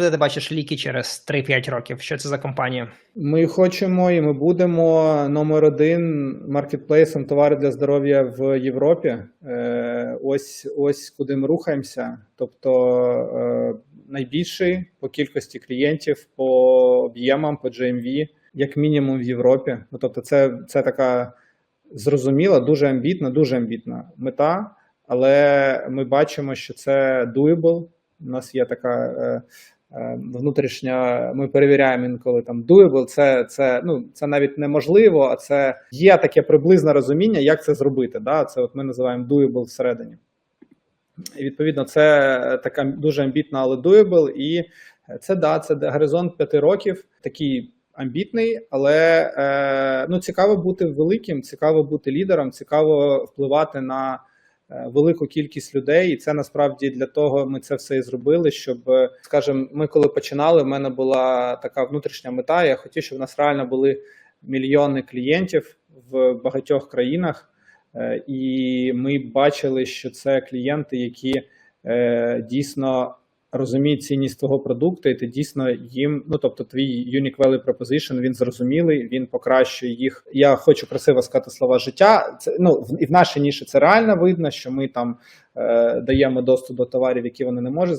Де ти бачиш ліки через 3-5 років? Що це за компанія? Ми хочемо і ми будемо номер один маркетплейсом товари для здоров'я в Європі. Е, Ось ось куди ми рухаємося. Тобто е, найбільший по кількості клієнтів, по об'ємам, по GMV, як мінімум в Європі. Ну тобто, це, це така зрозуміла, дуже амбітна, дуже амбітна мета. Але ми бачимо, що це doable. У нас є така е, внутрішня. Ми перевіряємо інколи там doable, Це, це, ну, це навіть неможливо, а це є таке приблизне розуміння, як це зробити. Да? Це от ми називаємо doable всередині. І відповідно, це така дуже амбітна, але doable. І це да, це горизонт п'яти років, такий амбітний, але е, ну, цікаво бути великим, цікаво бути лідером, цікаво впливати на велику кількість людей. І це насправді для того ми це все і зробили. Щоб, е, скажімо, ми коли починали, в мене була така внутрішня мета. Я хотів, щоб в нас реально були мільйони клієнтів в багатьох країнах. Е, І ми бачили, що це клієнти, які е, дійсно розуміють цінність твого продукту, і ти дійсно їм, ну тобто, твій unique value proposition, він зрозумілий, він покращує їх. Я хочу красиво сказати слова життя. Це ну і в нашій ніші це реально видно, що ми там е, даємо доступ до товарів, які вони не можуть